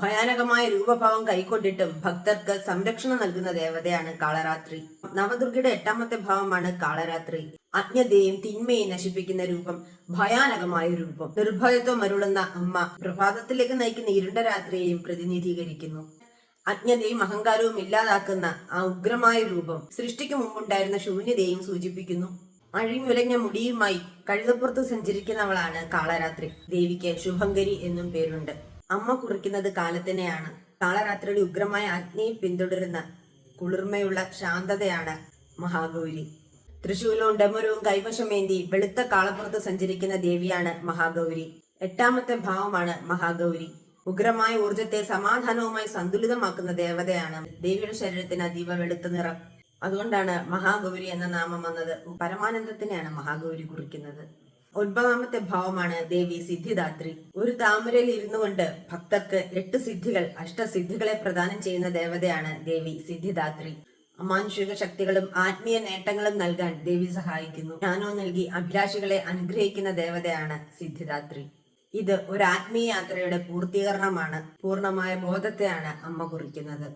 ഭയാനകമായ രൂപഭാവം കൈക്കൊണ്ടിട്ടും ഭക്തർക്ക് സംരക്ഷണം നൽകുന്ന ദേവതയാണ് കാളരാത്രി. നവദുർഗയുടെ എട്ടാമത്തെ ഭാവമാണ് കാളരാത്രി. അജ്ഞതയും തിന്മയും നശിപ്പിക്കുന്ന രൂപം ഭയാനകമായ രൂപം. നിർഭയത്വം അരുളുന്ന അമ്മ പ്രഭാതത്തിലേക്ക് നയിക്കുന്ന ഇരുണ്ട രാത്രിയെയും പ്രതിനിധീകരിക്കുന്നു. അജ്ഞതയും അഹങ്കാരവും ഇല്ലാതാക്കുന്ന ആ ഉഗ്രമായ രൂപം സൃഷ്ടിക്ക് മുമ്പുണ്ടായിരുന്ന ശൂന്യതയും സൂചിപ്പിക്കുന്നു. അഴിമുലഞ്ഞ മുടിയുമായി കഴുതപ്പുറത്ത് സഞ്ചരിക്കുന്നവളാണ് കാളരാത്രി. ദേവിക്ക് ശുഭങ്കരി എന്നും പേരുണ്ട്. അമ്മ കുറിക്കുന്നത് കാലത്തിനെയാണ്. കാളരാത്രിയുടെ ഉഗ്രമായ അഗ്നിയെ പിന്തുടരുന്ന കുളിർമയുള്ള ശാന്തതയാണ് മഹാഗൗരി. തൃശൂലവും ഡമരവും കൈവശമേന്തി വെളുത്ത കാളപ്പുറത്ത് സഞ്ചരിക്കുന്ന ദേവിയാണ് മഹാഗൗരി. എട്ടാമത്തെ ഭാവമാണ് മഹാഗൗരി. ഉഗ്രമായ ഊർജത്തെ സമാധാനവുമായി സന്തുലിതമാക്കുന്ന ദേവതയാണ്. ദേവിയുടെ ശരീരത്തിന് അതീവ വെളുത്ത നിറം. അതുകൊണ്ടാണ് മഹാഗൗരി എന്ന നാമം വന്നത്. പരമാനന്ദത്തിനെയാണ് മഹാഗൗരി കുറിക്കുന്നത്. ഒൻപതാമത്തെ ഭാവമാണ് ദേവി സിദ്ധിദാത്രി. ഒരു താമരയിൽ ഇരുന്നു കൊണ്ട് ഭക്തർക്ക് എട്ട് സിദ്ധികൾ അഷ്ടസിദ്ധികളെ പ്രദാനം ചെയ്യുന്ന ദേവതയാണ് ദേവി സിദ്ധിദാത്രി. അമാനുഷിക ശക്തികളും ആത്മീയ നേട്ടങ്ങളും നൽകാൻ ദേവി സഹായിക്കുന്നു. ജ്ഞാനോ നൽകി അഭിലാഷികളെ അനുഗ്രഹിക്കുന്ന ദേവതയാണ് സിദ്ധിദാത്രി. ഇത് ഒരു ആത്മീയ യാത്രയുടെ പൂർത്തീകരണമാണ്. പൂർണമായ ബോധത്തെയാണ് അമ്മ കുറിക്കുന്നത്.